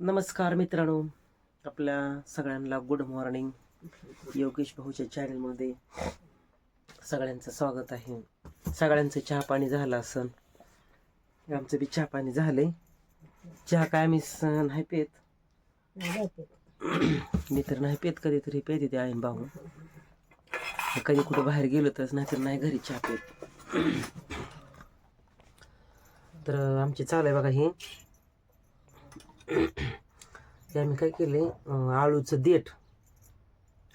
नमस्कार मित्रांनो आपल्या सगळ्यांना गुड मॉर्निंग योगेश भाऊच्या चॅनलमध्ये सगळ्यांचं स्वागत आहे. सगळ्यांचं चहा पाणी झालं असन? आमचं बी चहा पाणी झालंय. चहा काय आम्ही नाही पेत. मी तर नाही पेत कधीतरी पेते ते आईन भाऊ. कधी कुठं बाहेर गेलो तर नाहीतर नाही घरी चहा पेत. तर आमची चालू आहे बघा ही. ते आम्ही काय केले? आळूचं देठ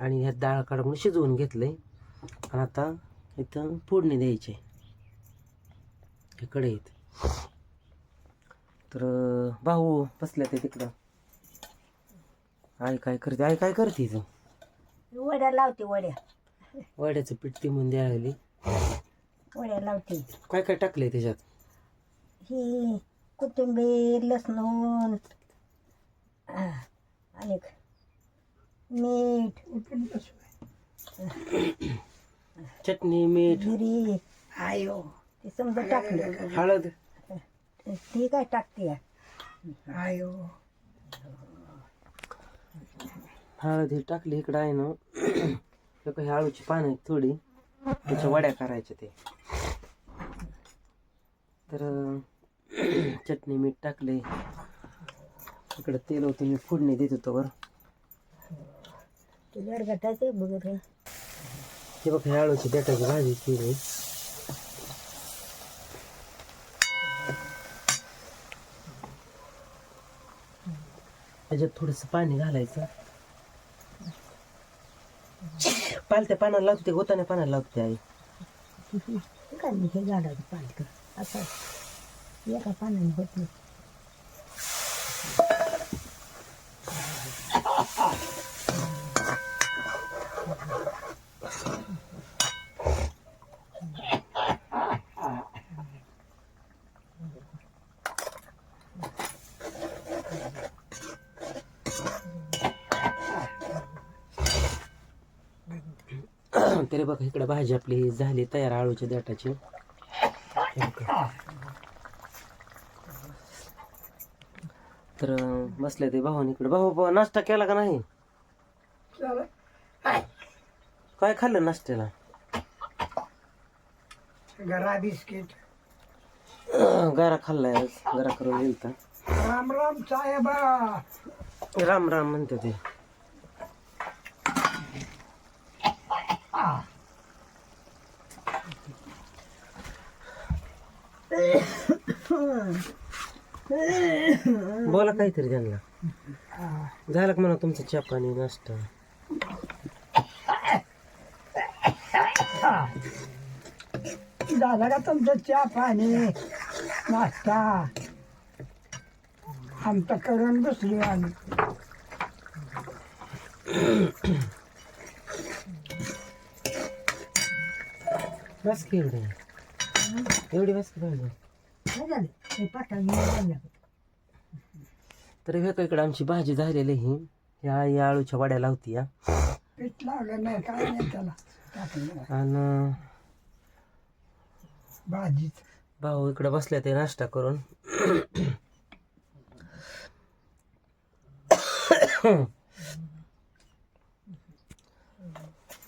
आणि ह्यात डाळ काढून शिजवून घेतले आणि आता इथं फोडणी द्यायची हे कढईत तर भाऊ बसल्या ते तिकडं. आई काय करते? आई काय करते इथं? वड्या लावते वड्या. वाड्याचं पीठ ती म्हणून द्यायला लागली. वड्या लावते. काय काय टाकलंय त्याच्यात? ही कोथिंबीर लसणून आणि मीठ. चटणी मीठ. जिरी. आयो. ते समजा टाकलं. हळद ती काय टाकते? आयो. हळद हे टाकली इकडं आहे ना. हे काही आळूची पानं आहेत थोडी. त्याच्या वड्या करायच्या ते. तर चटणी मीठ टाकले. इकडं तेल होतं मी फोडणी देत होतो वर ते गरगटाचे बघत हे बघ आळूची देटाची भाजी केली. त्याच्यात थोडस पाणी घालायचं. पालत्या पानाला लावते गोताने पानाला लावते आई. हे झाडाचं पालतं असं. एका पाण्याने होत तरी बघा इकडे भाजी आपली झाली तयार आळूच्या देटाची हे बघा. तर बसले ते भाऊ इकडे. भाऊ भाऊ नाश्ता केला का नाही? काय खाल्लं नाश्त्याला? गरा बिस्किट. गारा खाल्लाय गारा करून येईल राम राम साहेबा. राम राम म्हणते ते. बोला काहीतरी त्यांना. झालं का म्हणा तुमचं चहा पाणी नाश्ता? झाला का तुमचं चहा पाणी नाश्ता? आमचं करून बसली आम्ही. बस की एवढे. एवढी बस की हे इकडे आमची भाजी झालेली ही या या आळूच्या वड्या लावती या पीठ लावलं नाही काय नाही त्याला. टाकलं आणि भाजीत भाऊ इकडे बसल्या ते नाश्ता करून.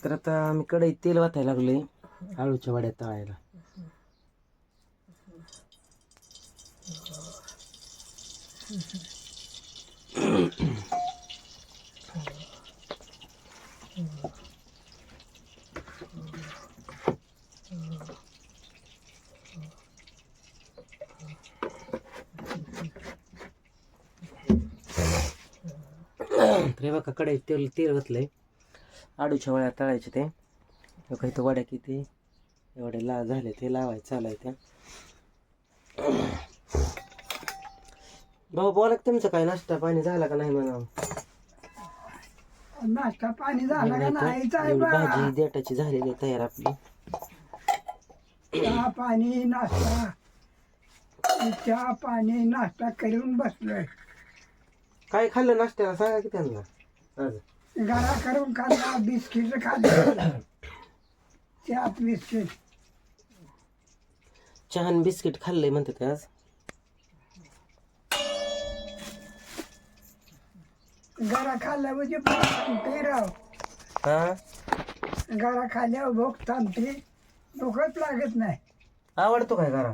तर आता आम्ही कढईत तेल वाचायला लागलोय आळूच्या वड्या तळायला. रे हे बघा कढईत तेल तेल घातलंय आडूच्या वड्या तळायच्या ते. काही बघा इथं वड्या किती? एवढे ला झाले ते लावायचं चालाय त्या भाऊ बोला की तुमचं काय नाश्ता पाणी झाला का नाही म्हणा? नाश्ता पाणी झाला का नाही भाजी देटाची झालेली आहे तयार आपली. चहा पाणी नाश्ता. चहा पाणी नाश्ता करून बसलोय. काय खाल्लं नाश्त्याला? सांगा की त्यांना. आज. गरा करून खाल्ला बिस्किट खाल्लं. चहात बिस्किट. चहान बिस्किट खाल्लंय म्हणतात आज? गरा खाल्ल्या म्हणजे भूक थांबते राव हा? गरा खाल्ल्यावर भूक थांबते. भूकच लागत नाही. आवडतो काय करा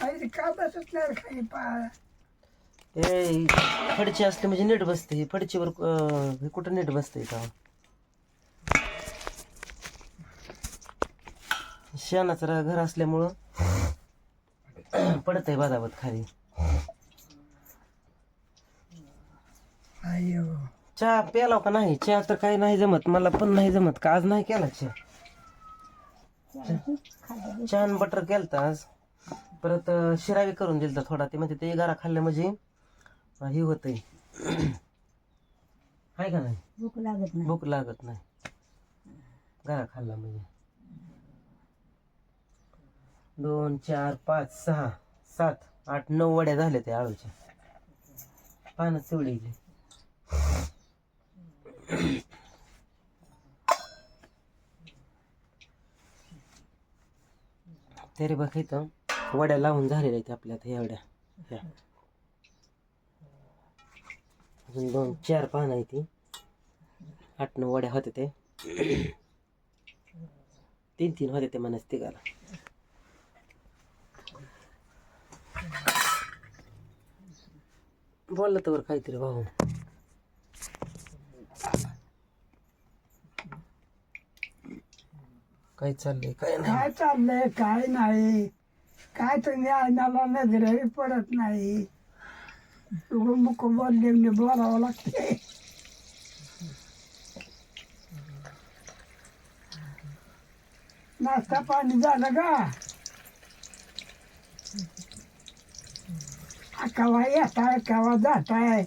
आणि का बसत नाही रे खाली पा ए फडची असते म्हणजे नीट बसते. ही फडचीवर अं, हे कुठं नीट बसते का? शेणाचं रा- घर असल्यामुळं पडत आहे बादाबत खाली. अयो. चहा प्याला का नाही? चहा तर काही नाही जमत. मला पण नाही जमत का? आज नाही केला चहा. चहा आणि बटर केलता आज. परत अं, शिरावी करून दिलता थोडा. ते म्हणजे ते गारा खाल्ल्या म्हणजे अं, हे होतंय. आहे का नाही? भूक लागत नाही. भूक लागत नाही. गारा खाल्ला म्हणजे. दोन चार पाच सहा सात आठ नऊ वड्या झाल्या त्या आळूच्या. पानं तेवढी इली. तरी बघ इथं वड्या लावून झालेल्या आहेत आपल्या आता एवढ्या. ह्या अजून दोन चार पानं आहे ती. आठ नऊ वड्या होते ते. तीन तीन होते ते मनास तिघाला. बोललं तर काहीतरी भाऊ. काय चाललंय? काय नाही. काय चाललंय? काय नाही. काय तुम्ही आणाला नजरही पडत नाही. मुख बोलले बोलावं लागते नाश्ता पाणी झालं का? कवा येताय जात जाताय.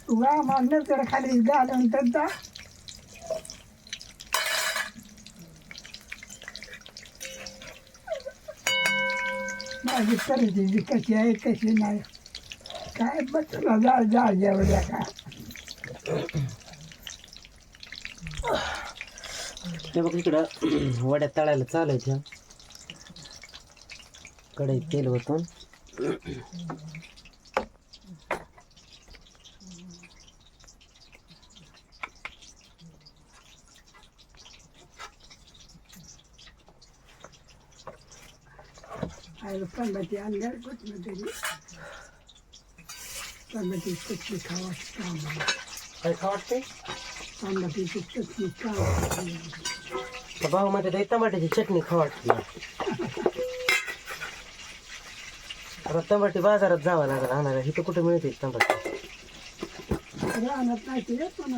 तुला आम्हाला नजर खाली घालून तर जा. माझी परिस्थिती कशी आहे कशी नाही. काय मग तुला जा जा जेवढ्या का? ते बघ इकडं वड्या तळायला चालायच्या. कढईत तेल होतं आणि टमाटे आणल्यावर कुठलं तरी टमाटीची चटणी खावाची काम काय खा वाटते टमाटीची चटणी काम भाऊ मध्ये दही टमाट्याची चटणी खा वाटते आता टमाटे बाजारात जावं लागेल आणायला. इथं कुठे मिळते टमाटे राहणार नाही ते पण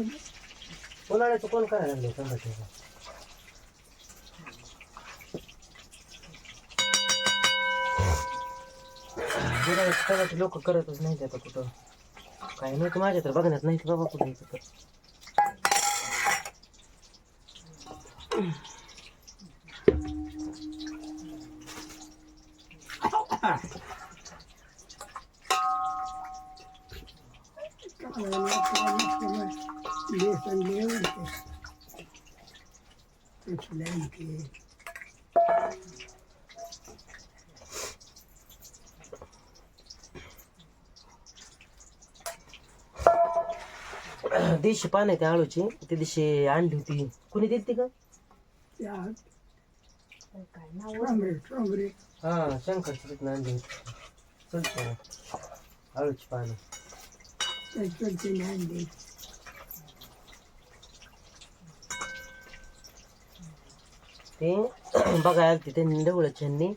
उन्हाळ्याचं कोण करायला लागले टमाटे उन्हाळ्याचं लोक करतच नाहीत आता कुठं. काही नाही माझ्या तर बघण्यात नाही बाबा कुठे इथं तर. बेसन लिहून ते देशी पान आहे त्या आळूची. त्या दिवशी आणली होती. कुणी दिली ती का हा शंकरची तिथून आणली होती. चलते आळूची पानं. ते बघायला आलती त्यांनी ढवळच्यांनी.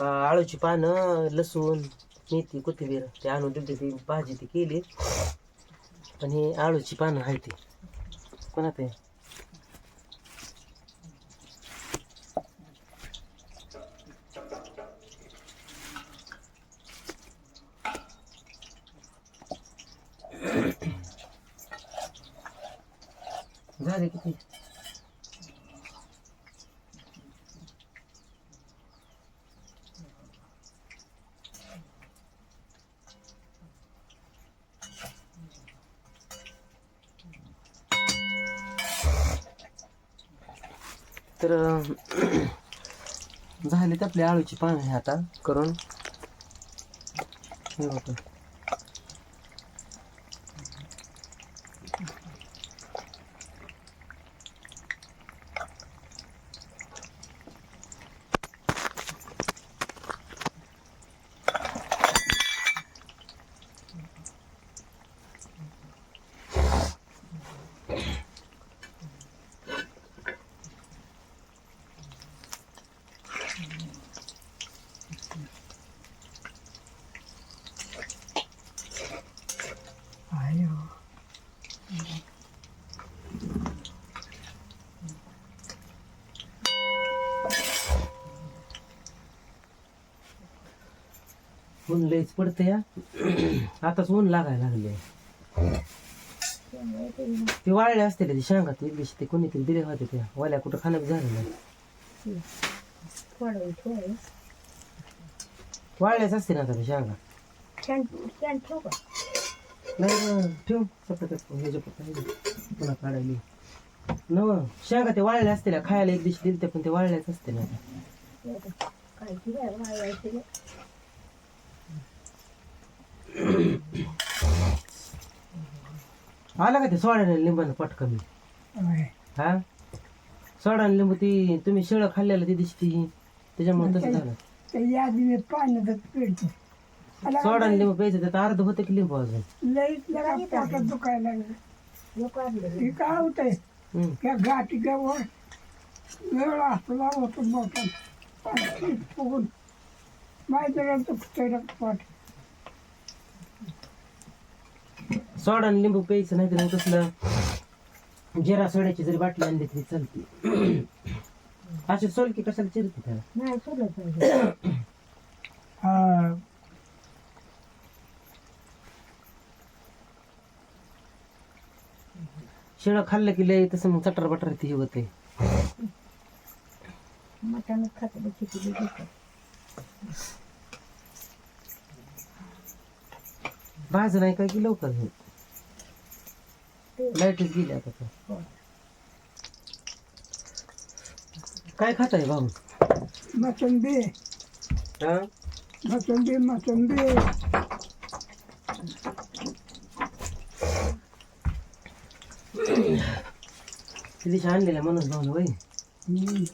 आळूची पानं लसूण मेथी कोथिंबीर ते आणून दिली ती भाजी ती केली. पण ही आळूची पानं आहे ती कोणात आहे झाले किती तर झालीत आपली आळूची पानं आता करून. ऊन लईच पडतं या आताच ऊन लागायला लागले ते वाळले असते का ते शेंगा ते दिवशी ते कोणीतरी दिले होते त्या वाल्या कुठं खाणं झालं नाही. वाळल्याच असते ना आता ते शेंगा. नाही ठेव. पुन्हा काढायली. शेंगा ते वाळले असते ना खायला एक दिवशी दिलते पण ते वाळल्याच असते ना आता. काय की बाय वाळवायचं आला का ते सोड्याने लिंबानं पट कमी. हा? सोडा आणि लिंबू ती तुम्ही शिळं खाल्लेलं ती दिसती त्याच्यामुळे तसं झालं. ते पिळतो सोडा आणि लिंबू प्यायचं त्यात अर्ध होतं की लिंबू अजून? लईच जरा पोटात दुखायला लागलं. हे काय होतंय? हम्म. या गाठीच्या वर वेळ असला होतो मोठा पाणी फुगून. माहिती फुटायला पोट सोडा आणि लिंबू प्यायचं नाही तर तसलं जिरा सोड्याची जरी बाटली आणली तरी चालते. अशी सोलकी कशाला चिरते त्याला? नाही सोडलं पाहिजे. हा. शिळं खाल्लं की लय तसं मग चटर बटर ती होते मटण खात घेतात भाज नाही काय की लवकर होत लाईटच गेली आता तर. काय खात आहे भाऊ? मसंबी. हा? मसंबी मसंबी. ती दिवशी आणलेल्या म्हणून भाऊ हम्म.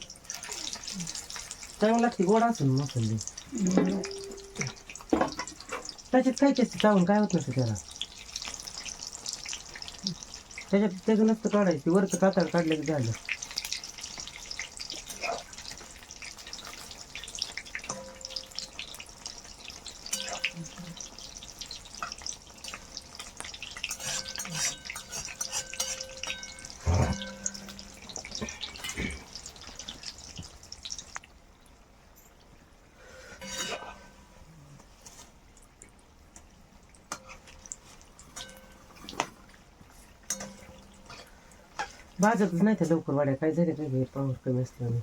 चांगलं लागते गोड असेल मोसंबी. त्याच्यात काय असते चावून काय होत नसतं त्याला? त्याच्यात त्याचं नसतं काढायचं ते वरचं कातड काढलं की झालं. भाजतच नाही त्या लवकर वाड्या. काय झाले काय पावर कमी असल्याने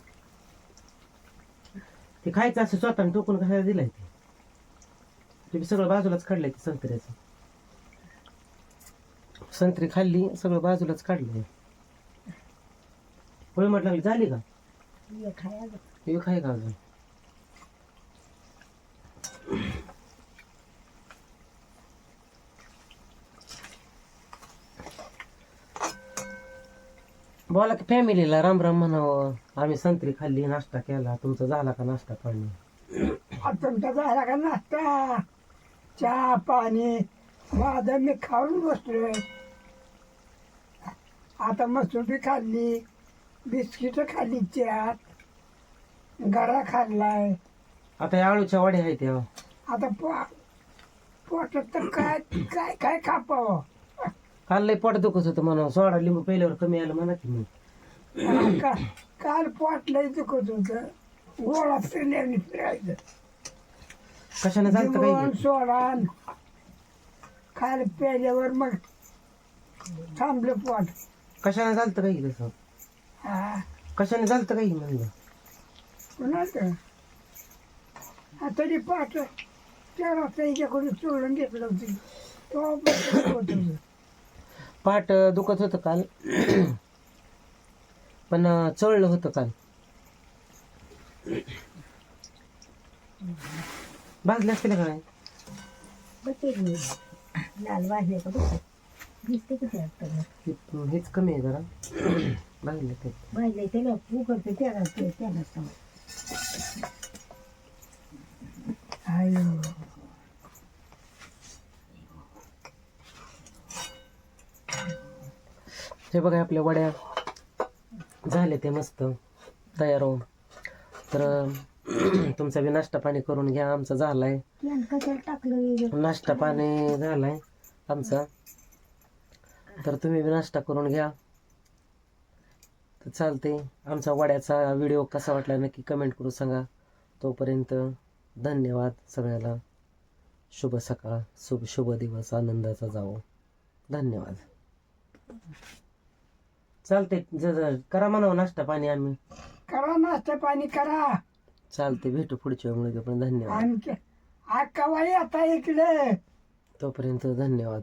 ते खायचं असं स्वतः टोकून खायला दिलाय ते. ते बी सगळं बाजूलाच काढलंय ते संत्र्याचं. संत्री खाल्ली सगळं बाजूलाच काढलंय. पोळी म्हटलं झाली का? खाय का अजून? बोला की फॅमिलीला राम राम म्हणावं. आम्ही संत्री खाल्ली नाश्ता केला. तुमचा झाला का नाश्ता पाणी? आता तुमचा झाला का नाश्ता? चहा पाणी माझं मी खाऊन बसलोय. आता मसुरी खाल्ली बिस्किट खाल्ली चहात. गरा खाल्लाय. आता या आळूच्या वाड्या आहेत या. आता पो पोटात तर काय काय काय खापावं? काल लय पोट दुखत होतं म्हणा सोडा लिंबू पहिल्यावर कमी आलं म्हणा की मग. का काल पोट लय दुखत होतं. गोळा फिरल्याने फिरायचं. कशाने झालं जेवण काही? सोडा खायला प्यायल्यावर मग थांबलं पोट. कशाने झालं काही तसं? हा. कशाने झालं काही म्हणलं कुणाचं? हा तरी चार वाजता याच्याकडून चोळून घेतलं होती. तो होतं. पाठ दुखत होतं काल. पण चळलं होतं काल. भाजले असतील काय लाल वाजले का बघते दिसते किती असतं हेच कमी आहे जरा. भाजले ते. वाजले त्याला उकडते त्याला त्याला सांग आयो हे बघा आपल्या वड्या झाले ते मस्त तयार होऊन. तर तुमचा बी नाश्ता पाणी करून घ्या आमचा झालाय. नाश्ता पाणी झालाय आमचा. तर तुम्ही बी नाश्ता करून घ्या. तर चालते आमचा वड्याचा व्हिडिओ कसा वाटला नक्की कमेंट करून सांगा. तोपर्यंत धन्यवाद सगळ्याला. शुभ सकाळ शुभ शुभ दिवस आनंदाचा जावो. धन्यवाद. चालते करा म्हणावं नाश्ता पाणी आम्ही. करा नाश्ता पाणी करा. चालते भेटू पुढच्या वेळेमध्ये पण. धन्यवाद. आणखी कवाई आता इकडे. तोपर्यंत धन्यवाद.